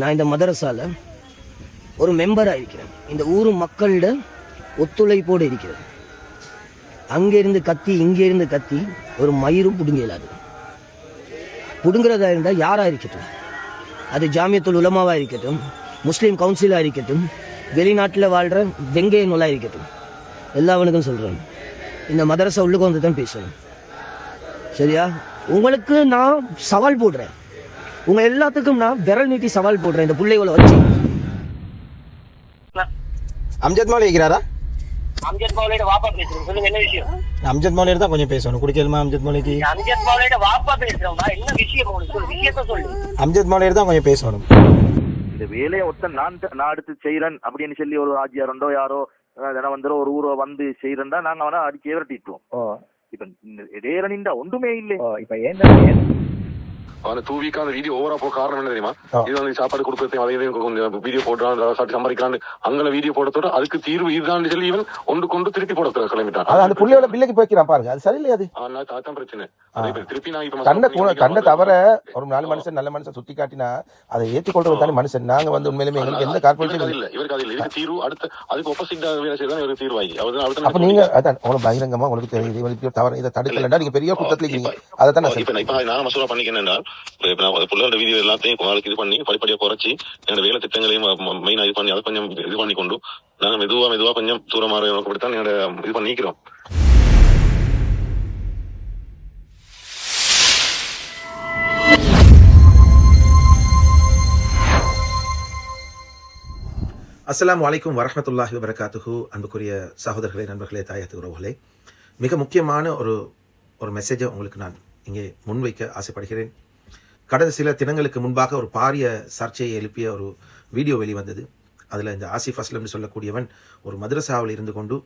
நான் இந்த மதரசால ஒரு மெம்பராக இருக்கிறேன். இந்த ஊர் மக்களோட ஒத்துழைப்போடு இருக்கிறேன். அங்கிருந்து கத்தி இங்கே இருந்து கத்தி ஒரு மயிரும் பிடுங்க இயலாது பிடுங்குறதா இருந்தால் யாராக இருக்கட்டும். அது ஜாமியத்துல் உலமாவாக இருக்கட்டும் முஸ்லீம் கவுன்சிலாக இருக்கட்டும் வெளிநாட்டில் வாழ்கிற வெங்கைய நூலாக இருக்கட்டும். எல்லாவனுக்கும் சொல்கிறேன் இந்த மதரசை உள்ளுக்கு வந்து தான் பேசணும் சரியா? உங்களுக்கு நான் சவால் போடுறேன். உங்க எல்லாத்துக்கும் நான் விரல் நீட்டி சவால் போடுறேன் இந்த பிள்ளைகளை வச்சு. அம்ஜத் மௌலி இருக்கிறாரா அம்ஜத் மௌலியோட வாப்பா பேசுறேன். சொல்லுங்க என்ன விஷயம்? அம்ஜத் மௌலியர் தான் கொஞ்சம் பேசணும். குடிக்கலுமா அம்ஜத் மௌலிக்கு? அம்ஜத் மௌலியோட வாப்பா பேசுறேன்டா என்ன விஷயம் உங்களுக்கு சொல்லு விஷயத்த சொல்லு. அம்ஜத் மௌலியர் தான் கொஞ்சம் பேசணும். இந்த வேலையை ஒருத்தன் நான் நான் எடுத்து செய்யறேன் அப்படின்னு சொல்லி ஒரு ஆஜியாரண்டோ யாரோ தினவந்தரோ ஒரு ஊரோ வந்து செய்யறேன்டா நாங்க அவனை அடிச்சு விரட்டிட்டோம் இப்ப இடையரணிண்டா ஒன்றுமே இல்லை. இப்போ ஏன் டூ வீக் அந்த வீடியோ ஓவரா போக காரணம் என்ன தெரியுமா. இது வந்து சாப்பாடு கொடுக்கறது அதே இதையும் வீடியோ போடுறான் சாப்பிட்டு சம்பாதிக்கிறான் அங்கே வீடியோ போடுறதோட அதுக்கு தீர்வு இதுதான் சொல்லி இவன் ஒன்று கொண்டு திருப்பி போட கிளம்பிட்டான். அது அந்த புள்ளையோட பிள்ளைக்கு போய்க்கிறான் பாருங்க. அது சரியில்லையா அது. அதான் பிரச்சனை. திருப்பி நான் இப்ப தன்னை தன்னை தவிர ஒரு நாலு. மனுஷன் நல்ல மனுஷன் சுத்தி காட்டினா அதை ஏற்றுக்கொள்றது தானே மனுஷன். நாங்க வந்து உண்மையிலுமே எங்களுக்கு எந்த கார்பரேஷன் இல்ல. இவருக்கு அது இல்ல. தீர்வு அடுத்த அதுக்கு ஒப்போசிட் வேலை செய்தான் இவருக்கு தீர்வு ஆகி அவர் அப்ப நீங்க அதான் உங்களுக்கு பகிரங்கமா உங்களுக்கு தெரியுது. இவருக்கு தவறு இதை தடுக்கலன்னா நீங்க பெரிய குற்றத்துல இருக்கீங்க. அதை தான் நான். இப்ப நான் மசோதா பண்ணிக்கிறேன் இப்ப நான் வீடியோ எல்லாத்தையும் நாளைக்கு இது பண்ணி படிப்படியா குறைச்சி என்னோட வேலை திட்டங்களையும் மெயினா இது பண்ணி அதை கொஞ்சம் இது பண்ணி கொண்டு நாங்க மெதுவா மெதுவா கொஞ்சம் தூரமாக நோக்கப்படுத்தான் என்னோட இது பண்ணிக்கிறோம் அஸ்லாம் அலைக்கும் வரமத்துல்லாஹி வரகாத்துஹு அன்புக்குரிய சகோதரர்களே நண்பர்களே தாயத்து உறவுகளே மிக முக்கியமான ஒரு ஒரு மெசேஜை உங்களுக்கு நான் இங்கே முன்வைக்க ஆசைப்படுகிறேன். கடந்த சில தினங்களுக்கு முன்பாக ஒரு பாரிய சர்ச்சையை எழுப்பிய ஒரு வீடியோ வெளிவந்தது. அதில் இந்த ஆசிஃப் அஸ்லம்னு சொல்லக்கூடியவன் ஒரு மதரசாவில் இருந்து கொண்டு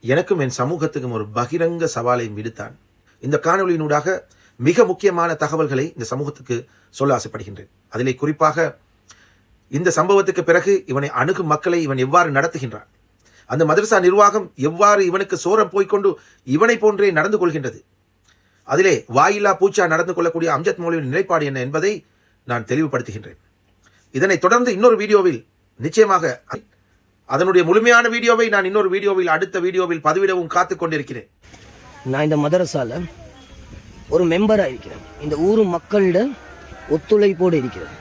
எனக்கும் என் சமூகத்துக்கும் ஒரு பகிரங்க சவாலையும் விடுத்தான். இந்த காணொலியினூடாக மிக முக்கியமான தகவல்களை இந்த சமூகத்துக்கு சொல்ல ஆசைப்படுகின்றேன். அதிலே குறிப்பாக இந்த சம்பவத்துக்கு பிறகு இவனை அணுகும் மக்களை இவன் எவ்வாறு நடத்துகின்றான்? அந்த மதரசா நிர்வாகம் எவ்வாறு இவனுக்கு சோரம் போய்கொண்டு இவனை போன்றே நடந்து கொள்கின்றது? அதிலே வாயில்லா பூச்சா நடந்து கொள்ளக்கூடிய அம்ஜத் மௌலியின் நிலைப்பாடு என்ன என்பதை நான் தெளிவுபடுத்துகின்றேன். இதனைத் தொடர்ந்து இன்னொரு வீடியோவில் நிச்சயமாக அதனுடைய முழுமையான வீடியோவை நான் இன்னொரு வீடியோவில் அடுத்த வீடியோவில் பதிவிடவும் காத்து கொண்டிருக்கிறேன். நான் இந்த மதரசால ஒரு மெம்பராக இருக்கிறேன். இந்த ஊர் மக்களோட ஒத்துழைப்போடு இருக்கிறேன்.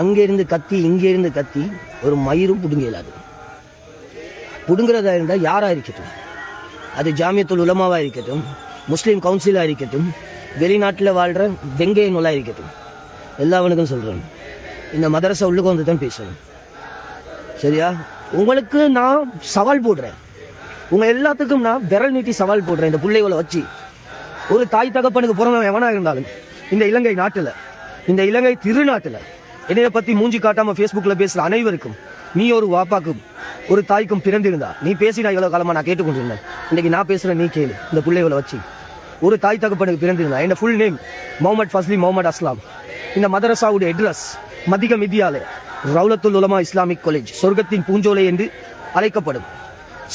அங்கிருந்து கத்தி இங்கே இருந்து கத்தி ஒரு மயிரும் பிடுங்க இயலாது பிடுங்குறதா இருந்தால் யாராக இருக்கட்டும். அது ஜாமியத்துல் உலமாவாக இருக்கட்டும். முஸ்லீம் கவுன்சிலாக இருக்கட்டும் வெளிநாட்டில் வாழ்கிற வெங்கைய நூலாக இருக்கட்டும். எல்லாவனுக்கும் சொல்கிறேன் இந்த மதரசை உள்ளுக்கு வந்து தான் பேசுகிறேன் சரியா? உங்களுக்கு நான் சவால் போடுறேன். உங்கள் எல்லாத்துக்கும் நான் விரல் நீட்டி சவால் போடுறேன் இந்த பிள்ளைகளை வச்சு. ஒரு தாய் தகப்பனுக்கு பிறந்தவன் எவனாக இருந்தாலும் இந்த இலங்கை நாட்டில் இந்த இலங்கை திருநாட்டில் என்னைய பற்றி மூஞ்சி காட்டாமல் ஃபேஸ்புக்கில் பேசுகிற அனைவருக்கும் நீ ஒரு வாப்பாக்கும் ஒரு தாய்க்கும் பிறந்திருந்தா நீ பேசினா இவ்வளோ காலமாக நான் கேட்டுக்கொண்டிருந்தேன். இன்றைக்கி நான் பேசுகிறேன் நீ கேளு. இந்த பிள்ளைகளை வச்சு. ஒரு தாய் தகப்பனுக்கு பிறந்திருந்தா என் ஃபுல் நேம் முகமது ஃபஸ்லி முகமது அஸ்லாம் இந்த மதரசாவுடைய அட்ரஸ் மதிக மிதியாலய ரவுலத்துல் உலமா இஸ்லாமிக் காலேஜ் சொர்க்கத்தின் பூஞ்சோலை என்று அழைக்கப்படும்.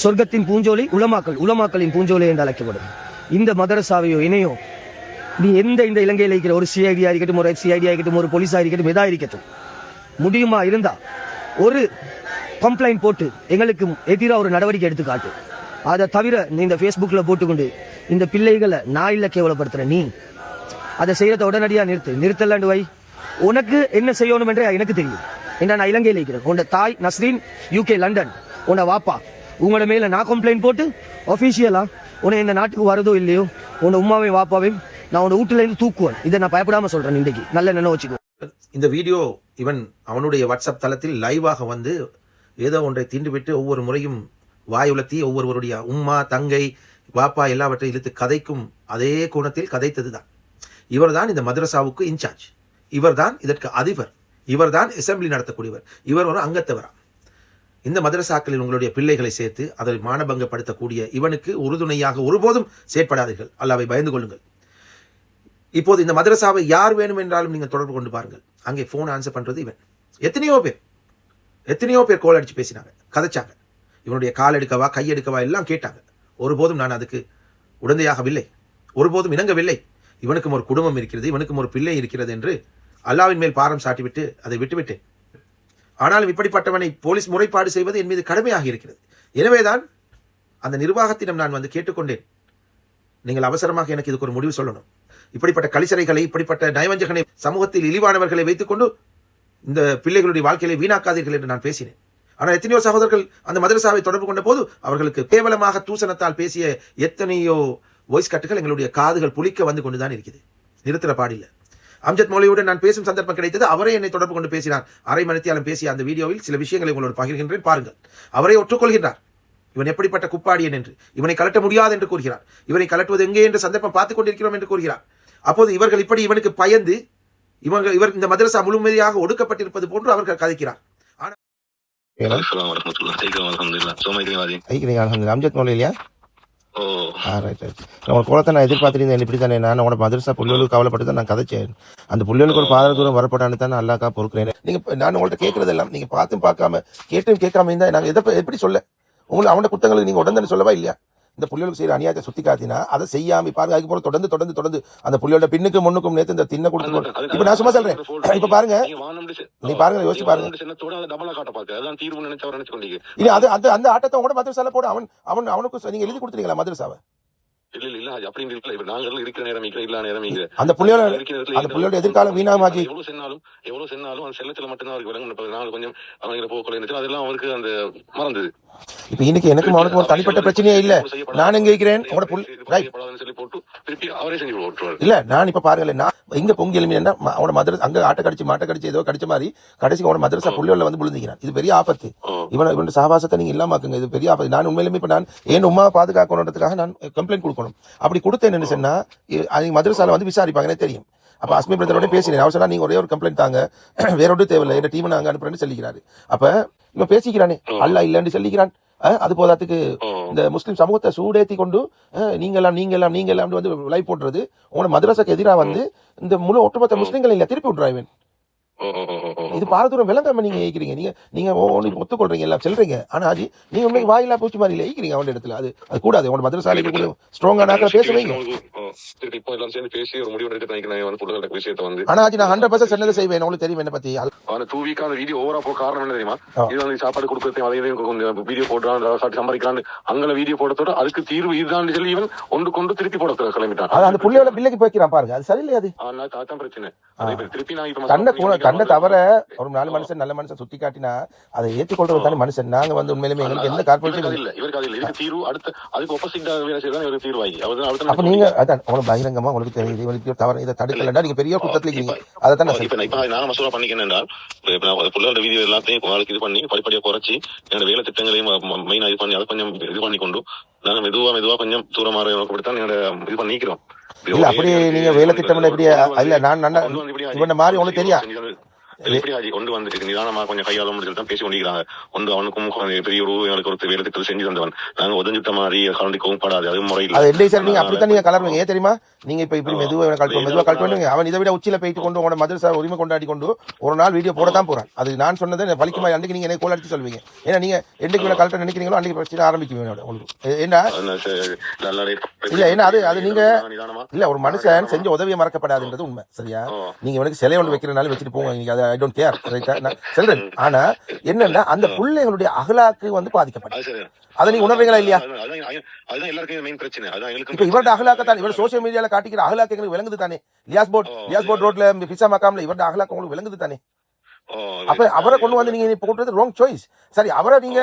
சொர்க்கத்தின் பூஞ்சோலை உலமாக்கள் உலமாக்களின் பூஞ்சோலை என்று அழைக்கப்படும். இந்த மதரசாவையோ இணையோ நீ எந்த இந்த இலங்கையில் இருக்கிற ஒரு சிஐடி இருக்கட்டும் ஒரு எஃப்சிஐடி இருக்கட்டும் ஒரு போலீஸ் இருக்கட்டும் எதா இருக்கட்டும் முடியுமா இருந்தா ஒரு கம்ப்ளைண்ட் போட்டு எங்களுக்கு எதிராக ஒரு நடவடிக்கை எடுத்து காட்டு. அதை தவிர நீ இந்த ஃபேஸ்புக்கில் போட்டுக்கொண்டு இந்த பிள்ளைகளை நான் இல்லை கேவலப்படுத்துற நீ. அதை செய்யறத உடனடியாக நிறுத்து. நிறுத்தலாண்டு வை. உனக்கு என்ன செய்யணும் என்றே எனக்கு தெரியும். என்ன நான் இலங்கையில் இருக்கிறேன். உன்னோட தாய் நஸ்ரீன் யூகே லண்டன் உன்னை வாப்பா உங்களோட மேல நான் கம்ப்ளைண்ட் போட்டு ஒஃபிஷியலா உன்னை இந்த நாட்டுக்கு வரதோ இல்லையோ உன்னை உமாவையும் வாப்பாவையும் நான் உன்னை வீட்டுல இருந்து தூக்குவேன். இதை நான் பயப்படாம சொல்றேன் இன்றைக்கு. நல்ல நினைவு வச்சுக்கோ. இந்த வீடியோ இவன் அவனுடைய வாட்ஸ்அப் தளத்தில் லைவாக வந்து ஏதோ ஒன்றை தீண்டுவிட்டு ஒவ்வொரு முறையும் வாய் உலர்த்தி ஒவ்வொருவருடைய உம்மா தங்கை வாப்பா எல்லாவற்றையும் இழுத்து கதைக்கும் அதே கோணத்தில் கதைத்தது தான் இவர்தான் இந்த மதரசாவுக்கு இன்சார்ஜ் இவர்தான் இதற்கு அதிபர். இவர்தான் அசெம்பிளி நடத்தக்கூடியவர். இவர் ஒரு அங்கத்தவரா. இந்த மதரசாக்களில் உங்களுடைய பிள்ளைகளை சேர்த்து அதை மானபங்கப்படுத்தக்கூடிய இவனுக்கு உறுதுணையாக ஒருபோதும் செயற்படாதீர்கள். அல்லாவை பயந்து கொள்ளுங்கள். இப்போது இந்த மதரசாவை யார் வேணும் என்றாலும் நீங்கள் தொடர்பு கொண்டு பாருங்கள். அங்கே ஃபோன் ஆன்சர் பண்ணுறது இவன். எத்தனையோ பேர். எத்தனையோ பேர் கோல் அடித்து பேசினாங்க. கதைச்சாங்க. இவனுடைய கால் எடுக்கவா கை எடுக்கவா எல்லாம் கேட்டாங்க. ஒருபோதும் நான் அதுக்கு உடந்தையாகவில்லை. ஒருபோதும் இணங்கவில்லை. இவனுக்கும் ஒரு குடும்பம் இருக்கிறது இவனுக்கும் ஒரு பிள்ளை இருக்கிறது என்று அல்லாவின் மேல் பாரம் சாட்டிவிட்டு அதை விட்டுவிட்டேன். ஆனாலும் இப்படிப்பட்டவனை போலீஸ் முறைப்பாடு செய்வது என் மீது கடுமையாக இருக்கிறது. எனவேதான் அந்த நிர்வாகத்திடம் நான் வந்து கேட்டுக்கொண்டேன். நீங்கள் அவசரமாக எனக்கு இதுக்கு ஒரு முடிவு சொல்லணும். இப்படிப்பட்ட கலிசரைகளை இப்படிப்பட்ட நயவஞ்சகனை சமூகத்தில் இழிவானவர்களை வைத்துக்கொண்டு இந்த பிள்ளைகளுடைய வாழ்க்கையை வீணாக்காதீர்கள் என்று நான் பேசினேன். ஆனால் எத்தனையோ சகோதரர்கள் அந்த மதரசாவை தொடர்பு கொண்ட போது அவர்களுக்கு கேவலமாக தூசணத்தால் பேசிய எத்தனையோ வாய்ஸ் கட்டுகள் எங்களுடைய காதுகள் புளிக்க வந்து கொண்டுதான் இருக்குது. நிறுத்துற பாடில்லை. அம்ஜத் மொழியுடன் நான் பேசும் சந்தர்ப்பம் கிடைத்தது. அவரே என்னை தொடர்பு கொண்டு பேசினார். அரை மணித்தியாலம் பேசிய அந்த வீடியோவில் சில விஷயங்களை உங்களோடு பகிர்கின்றேன். பாருங்கள். அவரே ஒற்றுக்கொள்கின்றார். இவன் எப்படிப்பட்ட குப்பாடியன் என்று. இவனை கலட்ட முடியாது என்று கூறுகிறார். இவனை கலட்டுவது எங்கே என்று சந்தர்ப்பம் பார்த்துக் கொண்டிருக்கிறோம் என்று கூறுகிறார். அப்போது இவர்கள் இப்படி இவனுக்கு பயந்து இவங்க இவர் இந்த மதரசா முழுமையாக ஒடுக்கப்பட்டிருப்பது போன்று அவர்கள் கதைக்கிறார். அம்ஜத் மௌலி இல்லையா? ஓ. ஆ ரைட் ரைட் உங்களோட குளத்தை நான் எதிர்பார்த்துருந்தேன். இப்படி தானே நான் உங்களோட மதரசா புள்ளிகளுக்கு கவலைப்பட்டு தான் நான் கதைச்சேன். அந்த புள்ளிகளுக்கு ஒரு பாத தூரம் வரப்படான்னு தான் அல்லாக்கா பொறுக்கிறேன். நீங்க இப்ப நான் உங்கள்ட்ட கேட்கறதெல்லாம் நீங்க பார்த்தும் பார்க்காம கேட்டும் கேட்காம இருந்தா நாங்க எதை எப்படி சொல்ல? உங்களுக்கு அவனோட குத்தங்களுக்கு நீங்க உடனே சொல்லவா இல்லையா? இந்த புள்ளிகளுக்கு செய்யற அநியாயத்தை சுத்தி காட்டினா அதை செய்யாம பாருங்க அதுக்கு போற தொடர்ந்து தொடர்ந்து தொடர்ந்து அந்த புள்ளியோட பின்னுக்கு முன்னுக்கும் நேத்து இந்த தின்ன கொடுத்து இப்ப நான் சும்மா சொல்றேன். இப்ப பாருங்க. நீ பாருங்க, யோசிச்சு பாருங்க. இல்ல அது அந்த அந்த ஆட்டத்தை உங்களோட மதரசால போட. அவன் அவன் அவனுக்கு நீங்க எழுதி கொடுத்துறீங்களா மதரசாவை இல்ல இல்ல இல்ல அப்படின்னு இருக்கல இப்ப நாங்கள் இருக்கிற நேரம் இல்ல நேரம் அந்த புள்ளியோட அந்த புள்ளியோட எதிர்காலம் வீணாமாச்சு எவ்வளவு சென்னாலும் எவ்வளவு சென்னாலும் அந்த செல்லத்துல மட்டும்தான் அவருக்கு விளங்கும் இப்ப நாங்கள் கொஞ்சம் அவங்க இருந்துச்சு அதெல்லாம் அவருக்கு அந்த மறந்தது. இப்ப இன்னைக்கு எனக்கும் அவனுக்கும் ஒரு தனிப்பட்ட பிரச்சனையே இல்ல. நான் எங்க இருக்கிறேன் இல்ல நான் இப்ப பாருங்களேன். நான் இங்க பொங்கி எலுமினா அவனோட மதரசா அங்க ஆட்டை கடிச்சு மாட்டை கடிச்சு ஏதோ கடிச்ச மாதிரி கடைசி அவனோட மதரசா புள்ளியோட வந்து விழுந்துக்கிறான். இது பெரிய ஆபத்து. இவன இவன் சகவாசத்தை நீங்க இல்லாமக்குங்க இது பெரிய ஆபத்து. நான் உண்மையிலுமே இப்ப நான் என் உமாவை பாதுகாக்கணுன்றதுக்காக நான் கம்ப்ளைண்ட் கொடுக்கணும். அப்படி கொடுத்தேன்னு சொன்னா இ- அது மதரசால வந்து விசாரிப்பாங்க எனக்கு தெரியும். அப்ப அஸ்மி பிரதரோட பேசினேன். அவர் சொன்னா நீங்க ஒரே ஒரு கம்ப்ளைண்ட் தாங்க. வேற ஒன்றும் தேவையில்லை. என் டீம் நாங்க அனுப்புறேன்னு சொல்லிக்கிறாரு. அப்ப இவன் பேசிக்கிறானே. அல்ல இல்லன்னு சொல்லிக்கிறான். அது போதாத்துக்கு. இந்த முஸ்லிம் சமூகத்தை சூடேத்தி கொண்டு அஹ், நீங்கெல்லாம் நீங்கெல்லாம் நீங்கெல்லாம் வந்து லைவ் போடுறது உங்களோட மதரசாக்கு எதிராக வந்து இந்த முழு ஒட்டுமொத்த முஸ்லிம்கள் இல்ல திருப்பி ஓ. இது பாரதூரம் விளங்காம நீங்க ஏய்க்கிறீங்க. நீங்க நீங்க நீங்க ஒத்துக்கொள்றீங்க எல்லாம் சொல்றீங்க. ஆனா ஆஜி நீங்க உண்மைக்கு வாயிலா பூச்சி மாதிரி இல்ல. ஏய்க்கிறீங்க அவன் இடத்துல. அது அது கூடாது. உங்களோட மதரசாலைக்கு கூட ஸ்ட்ராங்கா நாக்கில் பேச வைங்க. இப்போ எல்லாரும் சேர்ந்து பேசி ஒரு முடிவு எடுத்து விஷயத்தை வந்து. ஆனா ஆஜி நான் ஹண்ட்ரட் பர்சன்ட் சொன்னதை செய்வேன். உங்களுக்கு தெரியும் என்ன பத்தி. அவன டூ வீக்கா அந்த வீடியோ ஓவரா போக காரணம் என்ன தெரியுமா. இது வந்து சாப்பாடு கொடுக்கறதையும் அதை இதையும் கொஞ்சம் வீடியோ போடுறான் சாட்டி சம்பாதிக்கிறான் அங்கே வீடியோ போடத்தோட அதுக்கு தீர்வு இதுதான் சொல்லி இவன் ஒன்று கொண்டு திருப்பி போட கிளம்பிட்டான். அது அந்த புள்ளையோட பிள்ளைக்கு போய்க்கிறான் பாருங்க. அது சரியில்லை அது? ஆனா, அதான் பிரச்சனை. திருப்பி நான் இப்ப தன்னை தவிர ஒரு நாலு. மனுஷன் நல்ல மனுஷன் சுத்தி காட்டினா அதை ஏற்றுக்கொள்றது தானே மனுஷன். நாங்க வந்து உண்மையிலுமே எங்களுக்கு எந்த இவருக்கு கார்பரேஷன் இல்ல. இவருக்கு அது இதுக்கு தீர்வு அடுத்த அதுக்கு ஒப்போசிட்டா வேலை செய்யதான் இவருக்கு தீர்வு ஆகி. அவர் அப்ப நீங்க அதான் உங்களுக்கு பகிரங்கமா உங்களுக்கு தெரியுது. உங்களுக்கு தவறு இதை தடுக்கலன்னா நீங்க பெரிய குற்றத்துல இருக்கீங்க. அதை தான் இப்ப நான் இப்ப நான் மசூரா பண்ணிக்கிறேன் என்றால் இப்ப நான் புள்ளோட வீடியோ எல்லாத்தையும் உங்களுக்கு இது பண்ணி படிப்படியா குறைச்சி என்னோட வேலை திட்டங்களையும் மெயினா இது பண்ணி அதை கொஞ்சம் இது பண்ணி கொண்டு நாங்க மெதுவா மெதுவா கொஞ்சம் தூரமாக நோக்கப்படுத்தான் என்னோட இது பண்ணி நிக்கிறோம். இல்ல அப்படி நீங்க வேலை திட்டம் எப்படி இல்ல நான் நல்லா இவன மாதிரி உங்களுக்கு தெரியும் எப்படி கொண்டு வந்துட்டு நிதானமா கொஞ்சம் கையாள முடிஞ்சு தான் பேசி கொண்டிருக்கிறாங்க. ஒன்று அவனுக்கும் பெரிய ஒரு எங்களுக்கு ஒரு வேலை திட்டத்தை செஞ்சு தந்தவன். நாங்க ஒதுஞ்சிட்ட மாதிரி கலந்துக்கவும் படாது அது முறையில். அது இல்லை சார் நீங்க அப்படித்தான் நீங்க கலருவீங்க ஏன் தெரியுமா? நீங்க இப்ப இப்படி மெதுவா இவனை கழட்டு மெதுவா கழட்டு அவன் இதை விட உச்சியில போயிட்டு கொண்டு உங்களோட மதரசா உரிமை கொண்டாடி கொண்டு ஒரு நாள் வீடியோ போட தான் போறான். அது நான் சொன்னதை பலிக்குமா அன்னைக்கு நீங்க எனக்கு கோல் அடிச்சு சொல்வீங்க ஏன்னா நீங்க என்னைக்கு இவனை கழட்ட நினைக்கிறீங்களோ அன்னைக்கு பிரச்சனை உங்களுக்கு. ஏன்னா இல்ல, ஏன்னா அது- அது நீங்க- இல்ல ஒரு மனுஷன் செஞ்ச உதவியை மறக்கப்படாதுன்றது உண்மை. சரியா. நீங்க இவனுக்கு சிலை ஒன்று வைக்கிறனால வச்சுட்டு போங்க. நீங்க அதை ஐ டோன்ட் கேர் ரைட்டா நான் சொல்றேன். ஆனா என்னன்னா அந்த பிள்ளைகளுடைய அகலாக்கு வந்து பாதிக்கப்படும் அது நீங்க உணர்றீங்களா இல்லையா? இப்ப இவரோட அகலாக்கத்தான் இவர் சோசியல் மீடியால காட்டிக்கிற அகலாக்கு எங்களுக்கு விளங்குது தானே. லியாஸ் போட். லியாஸ் போட் ரோட்ல பிசா மக்காம்ல இவரோட அகலாக்கு உங்களுக்கு விளங்குது தானே? அப்ப அவரை கொண்டு வந்து நீங்க இப்ப போட்டுறது ராங் சாய்ஸ் சரி அவரை நீங்க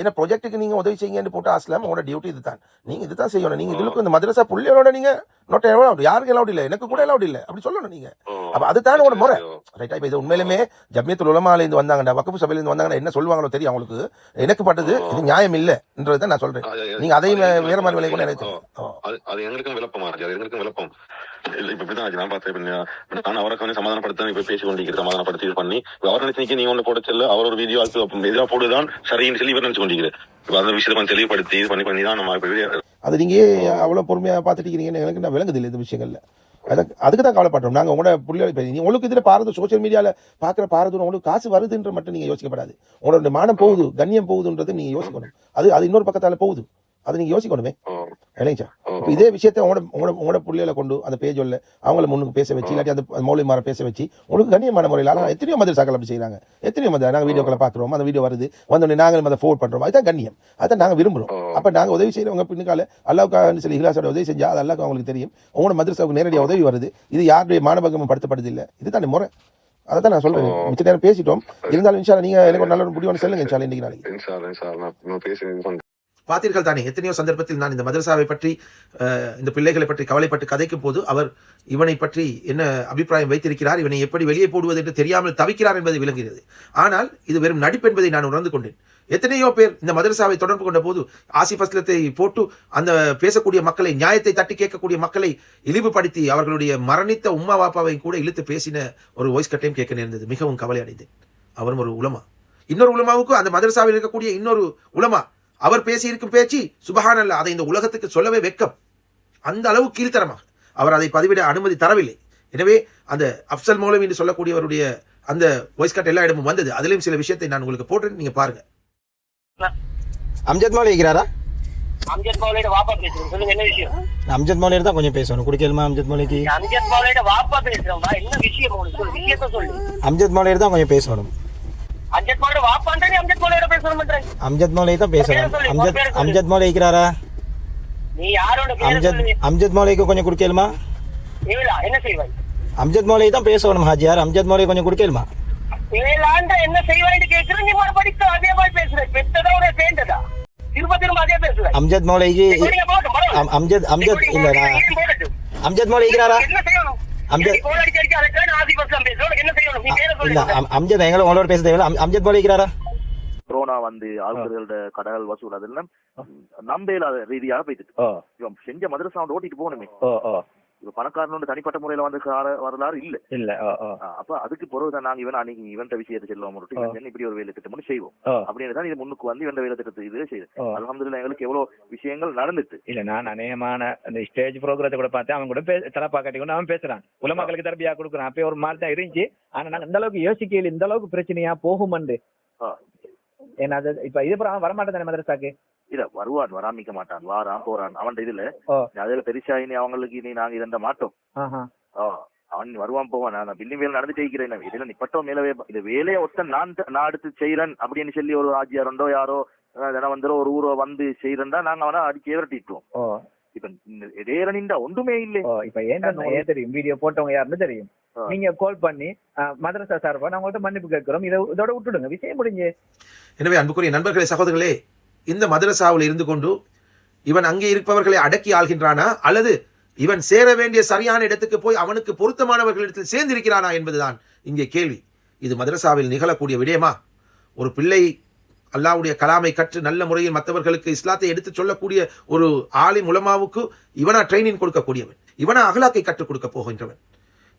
என்ன ப்ரொஜெக்ட்டுக்கு நீங்க உதவி செய்யுங்கன்னு போட்டு ஆசலாம் உங்களோட டியூட்டி இதுதான். நீங்க இதுதான் செய்யணும். நீங்க இதுக்கு இந்த மதரசா புள்ளியோட நீங்க நோட் எவ்வளவு யாருக்கு எல்லாம் இல்ல? எனக்கு கூட எல்லாம் இல்ல. அப்படி சொல்லணும் நீங்க. அப்ப அதுதான் உங்களோட முறை. ரைட்டா இப்ப இது உண்மையிலுமே ஜம்மியத்துல் உலமால இருந்து வந்தாங்கடா வக்கப்பு சபையில இருந்து வந்தாங்கன்னா என்ன சொல்லுவாங்களோ தெரியும் அவங்களுக்கு. எனக்கு பட்டது இது நியாயம் இல்லன்றதை நான் சொல்றேன். நீங்க அதையும் வேற மாதிரி விலை கூட எனக்கு. அது எங்களுக்கும் விளப்பமா எங்களுக்கும் விளப்பம். இப்ப இப்படிதான் ஆச்சு. நான் பார்த்தேன். இப்ப நான் அவரை கொஞ்சம் சமாதானப்படுத்த இப்ப பேசி கொண்டிருக்கிற சமாதானப்படுத்தி இது பண்ணி அவர் நினைச்சு நீ ஒண்ணு போட செல்ல. அவர் ஒரு வீடியோ அது எதிராக போடுதான் சரின்னு சொல்லி இவர் நினைச்சு கொண்டிருக்கிறேன் இப்ப அந்த விஷயத்தை தெளிவுபடுத்தி இது பண்ணி பண்ணி தான் நம்ம இப்ப அது நீங்க அவ்வளவு பொறுமையா பார்த்துட்டு எனக்கு நான் விளங்குது இல்லை இந்த விஷயங்கள்ல. அதுக்கு அதுக்கு தான் கவலைப்படுறோம். நாங்க உங்களோட பிள்ளைகள் நீ உங்களுக்கு இதுல பாரதூரம் சோசியல் மீடியால பாக்குற பாரதூரம் உங்களுக்கு காசு வருதுன்ற மட்டும் நீங்க யோசிக்கப்படாது. உங்களோட மானம் போகுது கண்ணியம் போகுதுன்றது நீங்க யோசிக்கணும். அது அது இன்னொரு பக்கத்தால போகுது. அதை நீங்க யோசிக்கணுமே. இல்லைங்க இப்போ இதே விஷயத்தை உங்களோட உங்களோட உங்களோட பிள்ளைகளை கொண்டு அந்த பேஜ் உள்ள அவங்கள முன்னுக்கு பேச வச்சு இல்லாட்டி அந்த மௌலிமாரை பேச வச்சு உங்களுக்கு கண்ணியமான முறையில் ஆனால் எத்தனையோ மதரசாக்கள் அப்படி செய்கிறாங்க எத்தனையோ மத நாங்கள் வீடியோக்களை பார்க்குறோம் அந்த வீடியோ வருது வந்தோடனே நாங்களும் அதை ஃபோர்ட் பண்ணுறோம் அதுதான் கண்ணியம். அதான் நாங்கள் விரும்புகிறோம் அப்போ நாங்கள் உதவி செய்கிறவங்க பின்னுக்கால அல்லாவுக்காக சொல்லி இஹ்லாஸோட உதவி செஞ்சால் அது அல்லாவுக்கு அவங்களுக்கு தெரியும். உங்களோட மதரசாவுக்கு நேரடியாக உதவி வருது. இது யாருடைய மானபங்கமும் படுத்தப்படுது இல்லை? இதுதான் முறை. அதை தான் நான் சொல்கிறேன் மிச்ச நேரம் பேசிட்டோம். இருந்தாலும் இன்ஷால்லா நீங்கள் எனக்கு ஒரு நல்ல முடிவு சொல்லுங்க இன்ஷால்லா இன்னைக்கு நாளைக்கு. பார்த்தீர்கள் தானே எத்தனையோ சந்தர்ப்பத்தில் நான் இந்த மதரசாவை பற்றி இந்த பிள்ளைகளை பற்றி கவலைப்பட்டு கதைக்கும் போது அவர் இவனை பற்றி என்ன அபிப்பிராயம் வைத்திருக்கிறார் இவனை எப்படி வெளியே போடுவது என்று தெரியாமல் தவிக்கிறார் என்பது விளங்குகிறது. ஆனால் இது வெறும் நடிப்பு என்பதை நான் உணர்ந்து கொண்டேன். எத்தனையோ பேர் இந்த மதரசாவை தொடர்பு கொண்ட போது ஆசிஃப் அஸ்லத்தை போட்டு அந்த பேசக்கூடிய மக்களை நியாயத்தை தட்டி கேட்கக்கூடிய மக்களை இழிவுபடுத்தி அவர்களுடைய மரணித்த உம்மா வாப்பாவை கூட இழுத்து பேசின ஒரு வாய்ஸ் கட்டையும் கேட்க நேர்ந்தது. மிகவும் கவலை அடைந்தேன் அவரும் ஒரு உலமா. இன்னொரு உலமாவுக்கும் அந்த மதரசாவில் இருக்கக்கூடிய இன்னொரு உலமா அவர் பேசியிருக்கும் பேச்சு சுபஹானல்ல அதை இந்த உலகத்துக்கு சொல்லவே வெட்கம் அந்த அளவு கீழ்த்தரமாக அவர் அதை பதிவிட அனுமதி தரவில்லை. எனவே அந்த அப்சல் மௌலவி என்று சொல்லக்கூடியவருடைய அந்த வாய்ஸ் கட் எல்லா இடமும் வந்தது. அதிலும் சில விஷயத்தை நான் உங்களுக்கு போட்டு நீங்க பாருங்க. அம்ஜத் மௌலி இருக்கிறாரா? அம்ஜத் மௌலியோட வாப்பா பேசுறேன். சொல்லுங்க என்ன விஷயம்? அம்ஜத் மௌலியர் தான் கொஞ்சம் பேசணும். குடிக்கலுமா அம்ஜத் மௌலிக்கு? அம்ஜத் மௌலியோட வாப்பா பேசுறேன்டா என்ன விஷயம் சொல்லு விஷயத்த சொல்லு. அம்ஜத் மௌலியர் தான் கொஞ்சம் பேசணும். அம்ஜத் பேசணும் மௌலி தான் பேசணும் அம்ஜத் அம்ஜத் மௌலி இருக்கிறாரா? நீ யாரோட அம்ஜத் அம்ஜத் மௌலிக்கு கொஞ்சம் குடிக்கலுமா? என்ன செய்வாய்? அம்ஜத் மௌலி தான் பேசணும் ஹாஜியார். அம்ஜத் மௌலி கொஞ்சம் குடிக்கலுமா? ஏழாண்ட என்ன செய்வாய்னு கேட்கிறேன் நீ மறுபடிக்கு அதே மாதிரி பேசுற. பெத்ததா ஒரு சேர்ந்ததா? திரும்ப திரும்ப அதே பேசுற. அம்ஜத் மௌலிக்கு அம்ஜத் அம்ஜத் இல்ல? அம்ஜத் மௌலி இருக்கிறாரா? என்ன செய்யணும்? அம்ஜத்- எங்களை உங்களோட பேச தேவையில்ல. அம்- அம்ஜத் மௌலி இருக்கிறாரா கொரோனா வந்து ஆளுநர்களோட கடல் வசூல் அதெல்லாம் நம்ப இல்லாத ரீதியாக போயிட்டு செஞ்ச மதரசா வந்து ஓட்டிட்டு போகணுமே. இப்ப பணக்காரனோட தனிப்பட்ட முறையில வந்து வரலாறு இல்ல. இல்ல அப்ப அதுக்கு பிறகுதான் நாங்க இவன் அன்னைக்கு இவன்ட விஷயத்தை. இவன் இப்படி ஒரு வேலை திட்டம் செய்வோம். அப்படின்னு தான் இது முன்னுக்கு வந்து இவன் வேலை திட்டத்தை இது செய்யுது. ஓ. அல்ஹம்துலில்லாஹ் எங்களுக்கு எவ்வளவு விஷயங்கள் நடந்துட்டு. இல்ல நான் அநேகமான அந்த ஸ்டேஜ் ப்ரோக்ரத்தை கூட பார்த்தேன். அவன் கூட தலப்பா கட்டி கொண்டு அவன் பேசுறான். உலமாக்களுக்கு தரப்பியா கொடுக்குறான். அப்பயே ஒரு மாதிரி தான் இருந்துச்சு. ஆனா நாங்க இந்த அளவுக்கு யோசிக்கையில் இந்த அளவுக்கு பிரச்சனையா போகுமண்டு ஆ. ஏன்னா இப்ப இது அப்புறம் அவன் வரமாட்டேன் மதரசாக்கு? இல்ல வருவான் வராமிக்க மாட்டான். வாரான் போறான். அவன் இதுல அதுல பெருசா இனி அவங்களுக்கு இனி நாங்க இதண்ட மாட்டோம். அவன் வருவான் போவான். நான் பில்டிங் வேலை நடந்துட்டே இருக்கிறேன் இதுல நிப்பட்டோ மேலவே இது வேலையை ஒத்த நான் நான் அடுத்து செய்யறேன் அப்படின்னு சொல்லி ஒரு ஆஜியாரண்டோ யாரோ தினம் வந்துரோ ஒரு ஊரோ வந்து செய்யறேன்டா நாங்க அவனை அடிச்சு விரட்டிட்டுவோம் ஓ இப்ப இடையரனின்ற ஒன்றுமே இல்லை. இப்ப ஏன் ஏன் தெரியும்? வீடியோ போட்டவங்க யாருன்னு தெரியும். நீங்க கால் பண்ணி மதரசா சார்பா நான் உங்கள்ட்ட மன்னிப்பு கேட்கிறோம். இதை இதோட விட்டுடுங்க. விஷயம் முடிஞ்சு. எனவே அன்புக்குரிய நண்பர்களே சகோதரர்களே இந்த மதரசாவில் இருந்து கொண்டு இவன் அங்கே இருப்பவர்களை அடக்கி ஆள்கின்றானா? அல்லது இவன் சேர வேண்டிய சரியான இடத்துக்கு போய் அவனுக்கு பொருத்தமானவர்களிடத்தில் சேர்ந்திருக்கிறானா என்பதுதான் இங்கே கேள்வி. இது மதரசாவில் நிகழக்கூடிய விடயமா? ஒரு பிள்ளை அல்லாவுடைய கலாமை கற்று நல்ல முறையில் மற்றவர்களுக்கு இஸ்லாத்தை எடுத்துச் சொல்லக்கூடிய ஒரு ஆலிம் முலமாவுக்கு இவனா ட்ரைனிங் கொடுக்கக்கூடியவன். இவனா அகலாக்கை கற்றுக் கொடுக்க போகின்றவன்.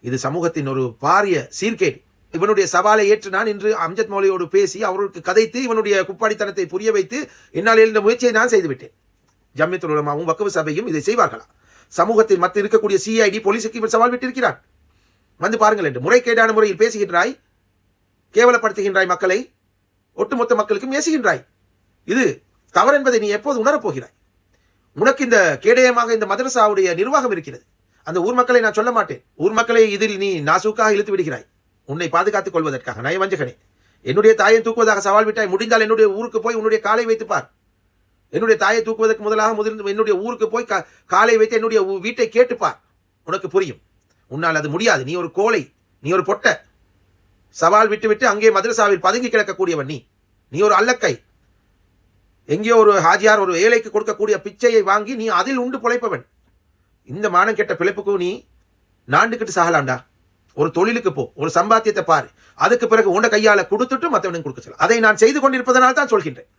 இது சமூகத்தின் ஒரு பாரிய சீர்கேடு. இவனுடைய சவாலை ஏற்று நான் இன்று அம்ஜத் மௌலியோடு பேசி அவருக்கு கதைத்து இவனுடைய குப்பாடித்தனத்தை புரிய வைத்து என்னால் எழுந்த முயற்சியை நான் செய்துவிட்டேன். ஜம்மியத்துல் உலமாவும் வக்கவு சபையும் இதை செய்வார்களா? சமூகத்தில் மற்ற இருக்கக்கூடிய சிஐடி போலீஸுக்கு இவன் சவால் விட்டிருக்கிறான் வந்து பாருங்கள் என்று முறைகேடான முறையில் பேசுகின்றாய் கேவலப்படுத்துகின்றாய் மக்களை ஒட்டுமொத்த மக்களுக்கும் ஏசுகின்றாய் இது தவறு என்பதை நீ எப்போது உணரப்போகிறாய் உனக்கு இந்த கேடயமாக இந்த மதரசாவுடைய நிர்வாகம் இருக்கிறது. அந்த ஊர் மக்களை நான் சொல்ல மாட்டேன். ஊர் மக்களை இதில் நீ நாசூக்காக இழுத்து விடுகிறாய். உன்னை பாதுகாத்துக் கொள்வதற்காக. நயவஞ்சகனே என்னுடைய தாயை தூக்குவதாக சவால் விட்டாய் முடிந்தால் என்னுடைய ஊருக்கு போய் உன்னுடைய காலை வைத்துப்பார் என்னுடைய தாயை தூக்குவதற்கு முதலாக முதல் என்னுடைய ஊருக்கு போய் கா- காலை வைத்து என்னுடைய வீட்டை கேட்டுப்பார் உனக்கு புரியும். உன்னால் அது முடியாது. நீ ஒரு கோழை நீ ஒரு பொட்டை. சவால் விட்டுவிட்டு அங்கே மதரசாவில் பதுங்கி கிடக்கக்கூடியவன் நீ. நீ ஒரு அல்லக்கை. எங்கேயோ ஒரு ஹாஜியார் ஒரு ஏழைக்கு கொடுக்கக்கூடிய பிச்சையை வாங்கி நீ அதில் உண்டு பிழைப்பவன். இந்த மானம் கெட்ட பிழைப்புக்கும் நீ நாண்டுக்கிட்டு சாகலாம்டா ஒரு தொழிலுக்கு போ ஒரு சம்பாத்தியத்தை பாரு. அதுக்கு பிறகு உண்ட கையால கொடுத்துட்டு மற்றவனுக்கு கொடுக்க சொல்ல. அதை நான் செய்து கொண்டிருப்பதனால் தான் சொல்கின்றேன்.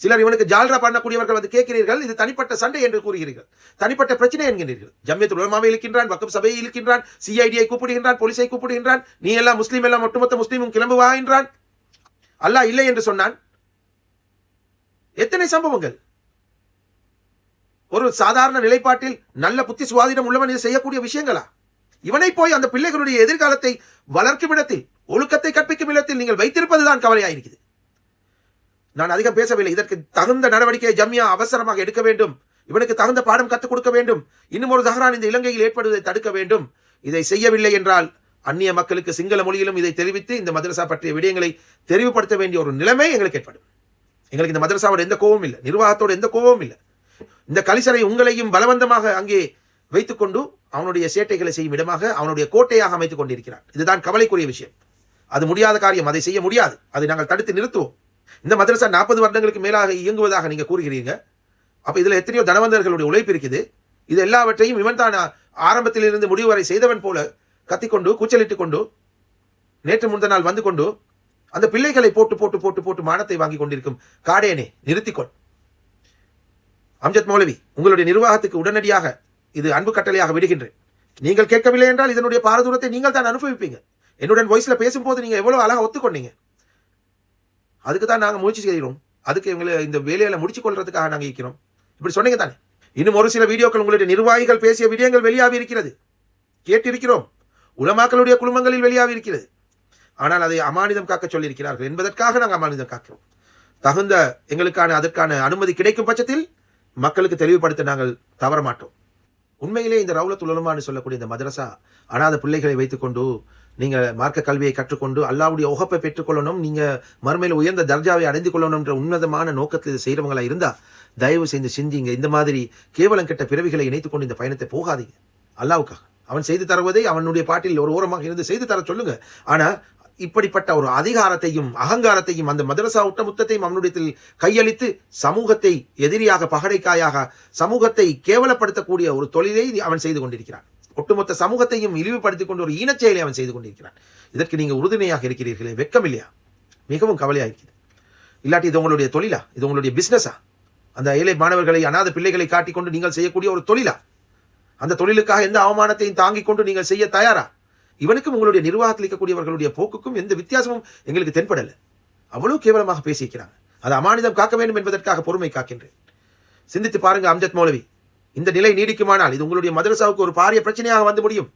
சிலர் இவனுக்கு ஜால்ரா பண்ணக்கூடியவர்கள் வந்து கேட்கிறீர்கள் இது தனிப்பட்ட சண்டை என்று கூறுகிறீர்கள். தனிப்பட்ட பிரச்சனை என்கிறீர்கள் ஜம்மியத் உலமாவை இழுக்கின்றான் வக்கம் சபையை இழுக்கின்றான் சிஐடியை கூப்பிடுகின்றான் போலீஸை கூப்பிடுகின்றான் நீ எல்லாம் முஸ்லீம் எல்லாம் ஒட்டுமொத்த முஸ்லீமும் கிளம்புவா என்றான். அல்லாஹ் இல்லை என்று சொன்னான். எத்தனை சம்பவங்கள்? ஒரு சாதாரண நிலைப்பாட்டில் நல்ல புத்தி சுவாதீனம் உள்ளவன் இது செய்யக்கூடிய விஷயங்களா? இவனை போய் அந்த பிள்ளைகளுடைய எதிர்காலத்தை வளர்க்கும் இடத்தில் ஒழுக்கத்தை கற்பிக்கும் இடத்தில் நீங்கள் வைத்திருப்பதுதான் கவலையாயிருக்குது நான் அதிகம் பேசவில்லை. இதற்கு தகுந்த நடவடிக்கையை ஜம்யா அவசரமாக எடுக்க வேண்டும். இவனுக்கு தகுந்த பாடம் கற்றுக் கொடுக்க வேண்டும். இன்னும் ஒரு தகரான் இந்த இலங்கையில் ஏற்படுவதை தடுக்க வேண்டும். இதை செய்யவில்லை என்றால் அந்நிய மக்களுக்கு சிங்கள மொழியிலும் இதை தெரிவித்து இந்த மதரசா பற்றிய விடயங்களை தெரிவுபடுத்த வேண்டிய ஒரு நிலைமை எங்களுக்கு ஏற்படும். எங்களுக்கு இந்த மதரசாவோட எந்த கோபமும் இல்லை. நிர்வாகத்தோட எந்த கோபமும் இல்லை. இந்த கலிசரை உங்களையும் பலவந்தமாக அங்கே வைத்துக்கொண்டு அவனுடைய சேட்டைகளை செய்யும் இடமாக அவனுடைய கோட்டையாக அமைத்துக் கொண்டிருக்கிறான். இதுதான் கவலைக்குரிய விஷயம். அது முடியாத காரியம் அதை செய்ய முடியாது. அதை நாங்கள் தடுத்து நிறுத்துவோம். இந்த மதரசா நாற்பது வருடங்களுக்கு மேலாக இயங்குவதாக நீங்க கூறுகிறீங்க அப்ப இதுல எத்தனையோ தனவந்தர்களுடைய உழைப்பு இருக்குது. இது எல்லாவற்றையும் இவன் தான் ஆரம்பத்திலிருந்து முடிவு வரை செய்தவன் போல கத்திக்கொண்டு கூச்சலிட்டு கொண்டு நேற்று முந்த நாள் வந்து கொண்டு அந்த பிள்ளைகளை போட்டு போட்டு போட்டு போட்டு மானத்தை வாங்கி கொண்டிருக்கும் காடேனே நிறுத்திக்கொள். அம்ஜத் மௌலவி உங்களுடைய நிர்வாகத்துக்கு உடனடியாக இது அன்பு கட்டளையாக விடுகின்றேன். நீங்கள் கேட்கவில்லை என்றால் இதனுடைய பாரதூரத்தை நீங்கள் தான் அனுபவிப்பீங்க. என்னுடன் வாய்ஸில் பேசும்போது நீங்கள் எவ்வளோ அழகாக ஒத்துக்கொண்டீங்க. அதுக்கு தான் நாங்கள் முயற்சி செய்கிறோம். அதுக்கு எங்களை இந்த வேலையில முடிச்சு கொள்றதுக்காக நாங்கள் இருக்கிறோம். இப்படி சொன்னீங்க தானே? இன்னும் ஒரு சில வீடியோக்கள் உங்களுடைய நிர்வாகிகள் பேசிய விடயங்கள் வெளியாகி இருக்கிறது. கேட்டிருக்கிறோம். உலமாக்களுடைய குழுமங்களில் வெளியாகி இருக்கிறது. ஆனால் அதை அமானிதம் காக்க சொல்லியிருக்கிறார்கள். என்பதற்காக நாங்கள் அமானிதம் காக்கிறோம். தகுந்த எங்களுக்கான அதற்கான அனுமதி கிடைக்கும் பட்சத்தில் மக்களுக்கு தெளிவுபடுத்த நாங்கள் தவற மாட்டோம் உண்மையிலே இந்த ரவுலத்துல் உலமான்னு சொல்லக்கூடிய இந்த மதரசா அனாத பிள்ளைகளை வைத்துக்கொண்டு நீங்கள் மார்க்க கல்வியை கற்றுக்கொண்டு அல்லாவுடைய உகப்பை பெற்றுக்கொள்ளணும் நீங்கள் மறுமையில் உயர்ந்த தர்ஜாவை அடைந்து கொள்ளணும்ன்ற உன்னதமான நோக்கத்தில் இது செய்கிறவங்களாக இருந்தால் தயவு செய்து சிந்திங்க. இந்த மாதிரி கேவலம் கெட்ட பிறவிகளை இணைத்துக் கொண்டு இந்த பயணத்தை போகாதீங்க. அல்லாவுக்காக. அவன் செய்து தருவதை அவனுடைய பாட்டில் ஒரு ஓரமாக இருந்து செய்து தர சொல்லுங்க. ஆனால் இப்படிப்பட்ட ஒரு அதிகாரத்தையும் அகங்காரத்தையும் அந்த மதரசா ஒட்டமுத்தத்தையும் அவனுடையத்தில் கையளித்து சமூகத்தை எதிரியாக பகடைக்காயாக சமூகத்தை கேவலப்படுத்தக்கூடிய ஒரு தொழிலை அவன் செய்து கொண்டிருக்கிறான். ஒட்டுமொத்த சமூகத்தையும் இழிவுபடுத்திக் கொண்டு ஒரு ஈனச் செயலை அவன் செய்து கொண்டிருக்கிறான். இதற்கு நீங்கள் உறுதுணையாக இருக்கிறீர்களே வெக்கம் இல்லையா? மிகவும் கவலையாக இருக்குது. இல்லாட்டி இது உங்களுடைய தொழிலா? இது உங்களுடைய பிஸ்னஸா அந்த ஏழை மாணவர்களை அனாத பிள்ளைகளை காட்டிக்கொண்டு நீங்கள் செய்யக்கூடிய ஒரு தொழிலா? அந்த தொழிலுக்காக எந்த அவமானத்தையும் தாங்கிக் கொண்டு நீங்கள் செய்ய தயாரா? இவனுக்கும் உங்களுடைய நிர்வாகத்தில் இருக்கக்கூடியவர்களுடைய போக்குக்கும் எந்த வித்தியாசமும் எங்களுக்கு தென்படலை. அவ்வளவு கேவலமாக பேசியிருக்கிறாங்க. அது அமானிதம் காக்க வேண்டும் என்பதற்காக பொறுமை காக்கின்றேன். சிந்தித்து பாருங்க அம்ஜத் மௌலவி. இந்த நிலை நீடிக்குமானால் இது உங்களுடைய மதரசாவுக்கு ஒரு பாரிய பிரச்சனையாக வந்து முடியும்.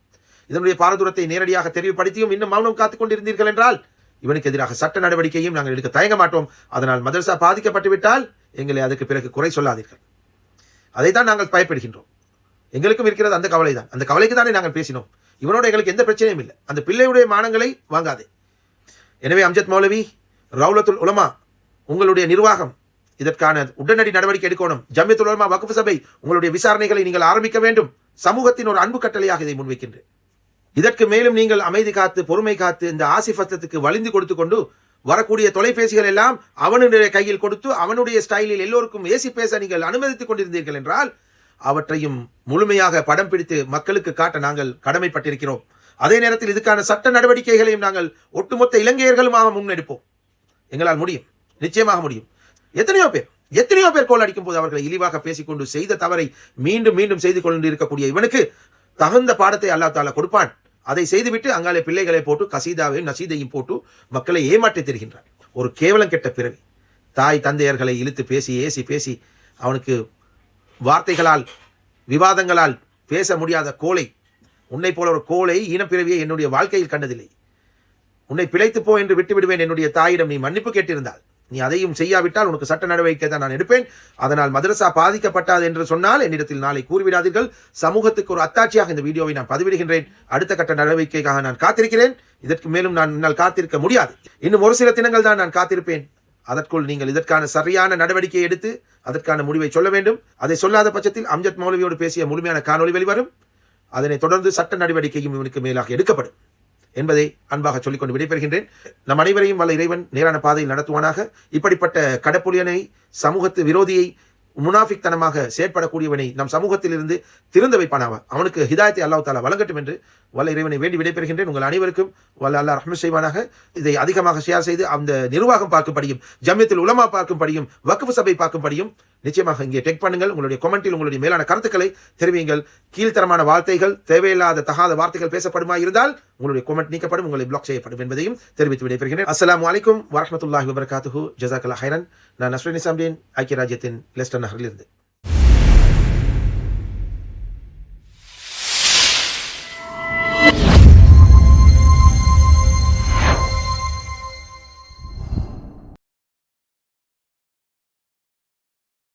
இதனுடைய பாரதூரத்தை நேரடியாக தெரிவுபடுத்தியும் இன்னும் மௌனம் காத்துக் கொண்டிருந்தீர்கள் என்றால் இவனுக்கு எதிராக சட்ட நடவடிக்கையும் நாங்கள் எடுக்க தயங்க மாட்டோம். அதனால் மதரசா பாதிக்கப்பட்டு விட்டால் எங்களை அதுக்கு பிறகு குறை சொல்லாதீர்கள். அதைத்தான் நாங்கள் பயப்படுகின்றோம். எங்களுக்கும் இருக்கிறது அந்த கவலை தான் அந்த கவலைக்கு தானே நாங்கள் பேசினோம். இவனோட எங்களுக்கு எந்த பிரச்சனையும் இல்லை. அந்த பிள்ளையுடைய மானங்களை வாங்காதே. எனவே அம்ஜத் மௌலவி ரவுலத்துல் உலமா உங்களுடைய நிர்வாகம் இதற்கான உடனடி நடவடிக்கை எடுக்கணும். ஜம்யத்துல் உலமா வகுப்பு சபை உங்களுடைய விசாரணைகளை நீங்கள் ஆரம்பிக்க வேண்டும். சமூகத்தின் ஒரு அன்பு கட்டளையாக இதை முன்வைக்கின்றேன். இதற்கு மேலும் நீங்கள் அமைதி காத்து பொறுமை காத்து இந்த ஆசிஃபத்தத்துக்கு வலிந்து கொடுத்து கொண்டு வரக்கூடிய தொலைபேசிகள் எல்லாம் அவனுடைய கையில் கொடுத்து அவனுடைய ஸ்டைலில் எல்லோருக்கும் ஏசி பேச நீங்கள் அனுமதித்துக் கொண்டிருந்தீர்கள் என்றால் அவற்றையும் முழுமையாக படம் பிடித்து மக்களுக்கு காட்ட நாங்கள் கடமைப்பட்டிருக்கிறோம். அதே நேரத்தில் இதுக்கான சட்ட நடவடிக்கைகளையும் நாங்கள் ஒட்டுமொத்த இலங்கையர்களுமாக முன்னெடுப்போம். எங்களால் முடியும். நிச்சயமாக முடியும். எத்தனையோ பேர் எத்தனையோ பேர் கோல் அடிக்கும் போது அவர்களை இழிவாக பேசிக்கொண்டு செய்த தவறை மீண்டும் மீண்டும் செய்து கொண்டு இருக்கக்கூடிய இவனுக்கு தகுந்த பாடத்தை அல்லா தாலா கொடுப்பான். அதை செய்துவிட்டு அங்காலே பிள்ளைகளை போட்டு கசீதாவையும் நசீதையும் போட்டு மக்களை ஏமாற்றி தருகின்றான். ஒரு கேவலம் கெட்ட பிறவி. தாய் தந்தையர்களை இழுத்து பேசி ஏசி பேசி அவனுக்கு வார்த்தைகளால் விவாதங்களால் பேச முடியாத கோலை உன்னை போல ஒரு கோலை ஈனப்பிறவியை என்னுடைய வாழ்க்கையில் கண்டதில்லை. உன்னை பிழைத்து போ என்று விட்டுவிடுவேன் என்னுடைய தாயிடம் நீ மன்னிப்பு கேட்டிருந்தால். நீ அதையும் செய்யாவிட்டால் உனக்கு சட்ட நடவடிக்கை தான் நான் எடுப்பேன். அதனால் மதரசா பாதிக்கப்பட்டாது என்று சொன்னால் என்னிடத்தில் நாளை கூறிவிடாதீர்கள். சமூகத்துக்கு ஒரு அத்தாட்சியாக இந்த வீடியோவை நான் பதிவிடுகின்றேன். அடுத்த கட்ட நடவடிக்கைக்காக நான் காத்திருக்கிறேன். இதற்கு மேலும் நான் என்னால் காத்திருக்க முடியாது. இன்னும் ஒரு சில தினங்கள் தான் நான் காத்திருப்பேன். அதற்குள் நீங்கள் இதற்கான சரியான நடவடிக்கை எடுத்து அதற்கான முடிவை சொல்ல வேண்டும். அதை சொல்லாத பட்சத்தில் அம்ஜத் மௌலவியோடு பேசிய முழுமையான காணொலி வெளிவரும். அதனைத் தொடர்ந்து சட்ட நடவடிக்கையும் இவனுக்கு மேலாக எடுக்கப்படும் என்பதை அன்பாக சொல்லிக்கொண்டு விடைபெறுகின்றேன். நம் அனைவரையும் வல்ல இறைவன் நேரான பாதையில் நடத்துவானாக. இப்படிப்பட்ட கடப்புலியனை சமூகத்து விரோதியை முனாஃபிக் தனமாக செயற்படக்கூடியவனை நம் சமூகத்தில் இருந்து திறந்து வைப்பானாவா அவனுக்கு ஹிதாயத்தை அல்லாஹ் தாலா வழங்கட்டும் என்று வல்ல இறைவனை வேண்டி விடைபெறுகின்றேன். உங்கள் அனைவருக்கும் வல்ல அல்லாஹ் ரஹ்மத் செய்வானாக. இதை அதிகமாக ஷேர் செய்து அந்த நிர்வாகம் பார்க்கும்படியும் ஜம்யத்தில் உலமா பார்க்கும்படியும் வக்ஃபு சபை பார்க்கும்படியும் நிச்சயமாக இங்கே டெக் பண்ணுங்கள். உங்களுடைய கொமெண்டில் உங்களுடைய மேலான கருத்துக்களை தெரிவியுங்கள். கீழ்த்தரமான வார்த்தைகள் தேவையில்லாத தகாத வார்த்தைகள் பேசப்படுமா இருந்தால் உங்களுடைய கொமெண்ட் நீக்கப்படும் உங்களை பிளாக் செய்யப்படும் என்பதையும் தெரிவித்து விடைபெறுகிறேன். அஸ்லாம் வலைக்கும் வரமத்துல்லாஹி வபர்காத்து ஜசாக்கல்லா ஹைரன் நான் நஸ்ரின் நிசாம்தீன் ஐக்கிய ராஜ்யத்தின் லெஸ்டர் நகரிலிருந்து.